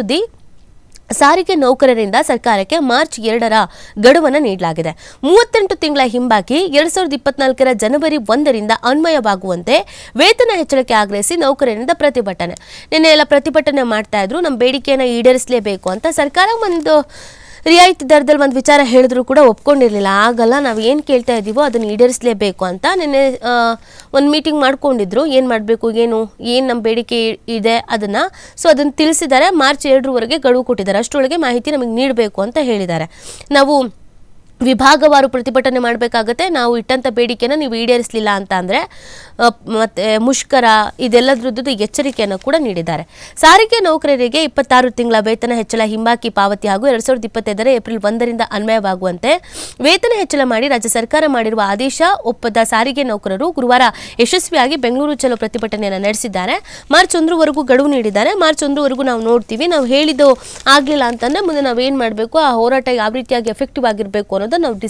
ಸುದ್ದಿ. ಸಾರಿಗೆ ನೌಕರರಿಂದ ಸರ್ಕಾರಕ್ಕೆ ಮಾರ್ಚ್ ಎರಡರ ಗಡುವನ್ನು ನೀಡಲಾಗಿದೆ. ಮೂವತ್ತೆಂಟು ತಿಂಗಳ ಹಿಂಬಾಕಿ ಎರಡ್ ಸಾವಿರದ ಇಪ್ಪತ್ನಾಲ್ಕರ ಜನವರಿ ಒಂದರಿಂದ ಅನ್ವಯವಾಗುವಂತೆ ವೇತನ ಹೆಚ್ಚಳಕ್ಕೆ ಆಗ್ರಹಿಸಿ ನೌಕರರಿಂದ ಪ್ರತಿಭಟನೆ. ನಿನ್ನೆ ಎಲ್ಲ ಪ್ರತಿಭಟನೆ ಮಾಡ್ತಾ ಇದ್ರು. ನಮ್ಮ ಬೇಡಿಕೆಯನ್ನು ಈಡೇರಿಸಲೇಬೇಕು ಅಂತ ಸರ್ಕಾರ ಒಂದು ರಿಯಾಯಿತಿ ದರದಲ್ಲಿ ಒಂದು ವಿಚಾರ ಹೇಳಿದ್ರು ಕೂಡ ಒಪ್ಕೊಂಡಿರಲಿಲ್ಲ. ಆಗಲ್ಲ, ನಾವು ಏನು ಕೇಳ್ತಾ ಇದ್ದೀವೋ ಅದನ್ನು ಈಡೇರಿಸಲೇಬೇಕು ಅಂತ ನಿನ್ನೆ ಒಂದು ಮೀಟಿಂಗ್ ಮಾಡ್ಕೊಂಡಿದ್ರು. ಏನು ಮಾಡಬೇಕು, ಏನು ಏನು ನಮ್ಮ ಬೇಡಿಕೆ ಇದೆ ಅದನ್ನು. ಸೊ ಅದನ್ನು ತಿಳಿಸಿದ್ದಾರೆ. ಮಾರ್ಚ್ ಎರಡರವರೆಗೆ ಗಡುವು ಕೊಟ್ಟಿದ್ದಾರೆ. ಅಷ್ಟರೊಳಗೆ ಮಾಹಿತಿ ನಮಗೆ ನೀಡಬೇಕು ಅಂತ ಹೇಳಿದ್ದಾರೆ. ನಾವು ವಿಭಾಗವಾರು ಪ್ರತಿಭಟನೆ ಮಾಡಬೇಕಾಗತ್ತೆ. ನಾವು ಇಟ್ಟಂಥ ಬೇಡಿಕೆನ ನೀವು ಈಡೇರಿಸಲಿಲ್ಲ ಅಂತ ಅಂದರೆ ಮತ್ತು ಮುಷ್ಕರ ಇದೆಲ್ಲದ್ರದ್ದು ಎಚ್ಚರಿಕೆಯನ್ನು ಕೂಡ ನೀಡಿದ್ದಾರೆ. ಸಾರಿಗೆ ನೌಕರರಿಗೆ ಇಪ್ಪತ್ತಾರು ತಿಂಗಳ ವೇತನ ಹೆಚ್ಚಳ ಹಿಂಬಾಕಿ ಪಾವತಿ ಹಾಗೂ ಎರಡು ಸಾವಿರದ ಇಪ್ಪತ್ತೈದರ ಏಪ್ರಿಲ್ ಒಂದರಿಂದ ಅನ್ವಯವಾಗುವಂತೆ ವೇತನ ಹೆಚ್ಚಳ ಮಾಡಿ ರಾಜ್ಯ ಸರ್ಕಾರ ಮಾಡಿರುವ ಆದೇಶ ಒಪ್ಪದ ಸಾರಿಗೆ ನೌಕರರು ಗುರುವಾರ ಯಶಸ್ವಿಯಾಗಿ ಬೆಂಗಳೂರು ಚಲೋ ಪ್ರತಿಭಟನೆಯನ್ನು ನಡೆಸಿದ್ದಾರೆ. ಮಾರ್ಚ್ ಒಂದರವರೆಗೂ ಗಡುವು ನೀಡಿದ್ದಾರೆ. ಮಾರ್ಚ್ ಒಂದರವರೆಗೂ ನಾವು ನೋಡ್ತೀವಿ. ನಾವು ಹೇಳಿದ್ದು ಆಗಲಿಲ್ಲ ಅಂತಂದ್ರೆ ಮುಂದೆ ನಾವು ಏನು ಮಾಡಬೇಕು? ಆ ಹೋರಾಟ ಯಾವ ರೀತಿಯಾಗಿ ಎಫೆಕ್ಟಿವ್ ಆಗಿರಬೇಕು ಅನ್ನೋದನ್ನ ನಾವು